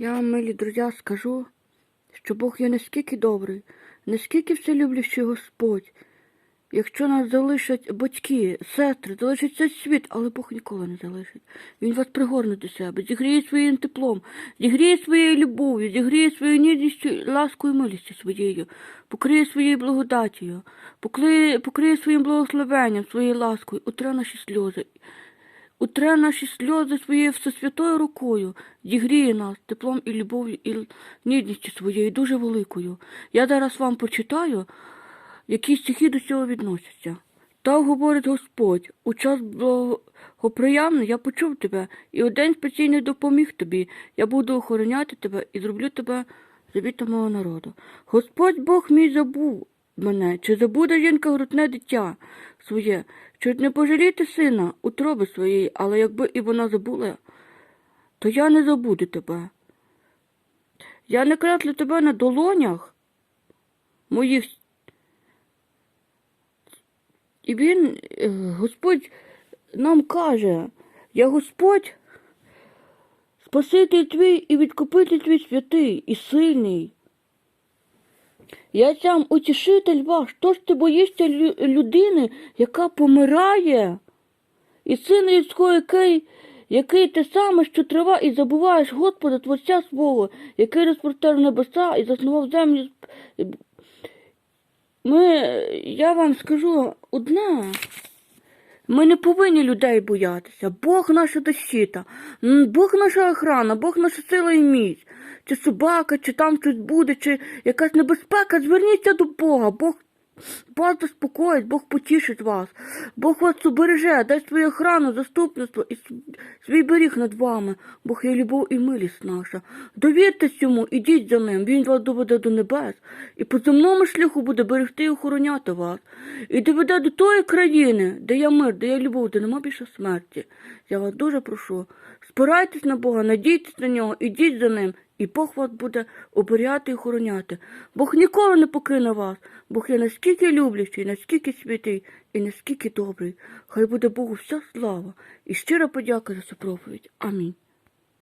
Я милі друзі, скажу, що Бог є наскільки добрий, наскільки вселюблющий Господь. Якщо нас залишать батьки, сестри, залишить цей світ, але Бог ніколи не залишить. Він вас пригорне до себе, зігріє своїм теплом, зігріє своєю любов'ю, зігріє своєю ніжністю, ласкою милістю своєю, покриє своєю благодатію, покриє, покриє своїм благословенням, своєю ласкою, утре наші сльози. Утре наші сльози своєю всесвятою рукою, зігріє нас теплом і любов'ю і ніжністю своєю, дуже великою. Я зараз вам почитаю, які стихи до цього відносяться. Так говорить Господь, у час благоприємний я почув тебе, і день спеційний допоміг тобі. Я буду охороняти тебе і зроблю тебе завітом мого народу. Господь Бог мій забув мене, чи забуде жінка грудне дитя своє, чи не пожаліти сина утроби своєї, але якби і вона забула, то я не забуду тебе. Я не креслю тебе на долонях моїх і він, Господь нам каже, я Господь, Спаситель твій і відкупитель твій святий і сильний. Я сам утішитель ваш, тож ти боїшся людини, яка помирає, і син людського, який, який те саме, що трава, і забуваєш Господа Творця свого, який розпростер небеса і заснував землю. Ми, я вам скажу одне. Ми не повинні людей боятися. Бог наша защита, Бог наша охрана, Бог наша сила і міць. Чи собака, чи там щось буде, чи якась небезпека, зверніться до Бога. Бог вас заспокоїть, Бог потішить вас, Бог вас убереже, дасть свою охрану, заступництво і свій беріг над вами. Бог є любов і милість наша. Довіртесь йому, ідіть за ним, він вас доведе до небес, і по земному шляху буде берегти і охороняти вас. І доведе до тої країни, де є мир, де є любов, де нема більше смерті. Я вас дуже прошу, спирайтесь на Бога, надійтесь на нього, ідіть за ним. І Бог вас буде оберігати і охороняти. Бог ніколи не покине вас. Бог є наскільки люблячий, наскільки святий і наскільки добрий. Хай буде Богу вся слава і щира подяка за цю проповідь. Амінь.